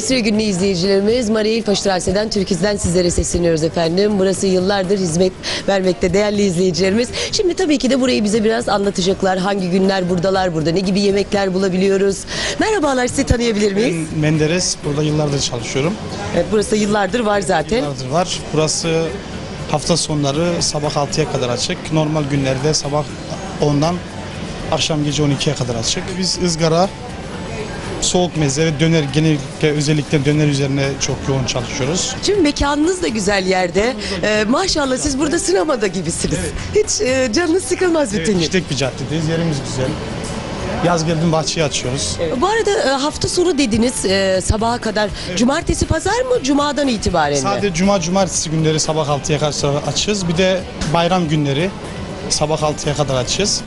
Avusturya günlü izleyicilerimiz Maria Ilfastrase'den Türkiz'den sizlere sesleniyoruz efendim. Burası yıllardır hizmet vermekte değerli izleyicilerimiz. Şimdi tabii ki de burayı bize biraz anlatacaklar. Hangi günler buradalar, burada ne gibi yemekler bulabiliyoruz. Merhabalar sizi tanıyabilir miyiz? Ben Menderes. Burada yıllardır çalışıyorum. Evet, burası yıllardır var zaten. Yıllardır var. Burası hafta sonları sabah 6'ya kadar açık. Normal günlerde sabah 10'dan akşam gece 12'ye kadar açık. Biz ızgara, soğuk meze ve döner genellikle özellikle döner üzerine çok yoğun çalışıyoruz. Şimdi mekanınız da güzel yerde. Ee, maşallah siz burada sinemada gibisiniz. Hiç e, canınız sıkılmaz bütün gün. İştek bir caddedeyiz. Yerimiz güzel. Yaz geldim bahçeyi açıyoruz. Bu arada e, hafta sonu dediniz e, sabaha kadar. Cumartesi pazar mı? Cuma'dan itibaren mi? Sadece cuma cumartesi günleri sabah 6'ya kadar açığız. Bir de bayram günleri sabah 6'ya kadar açığız.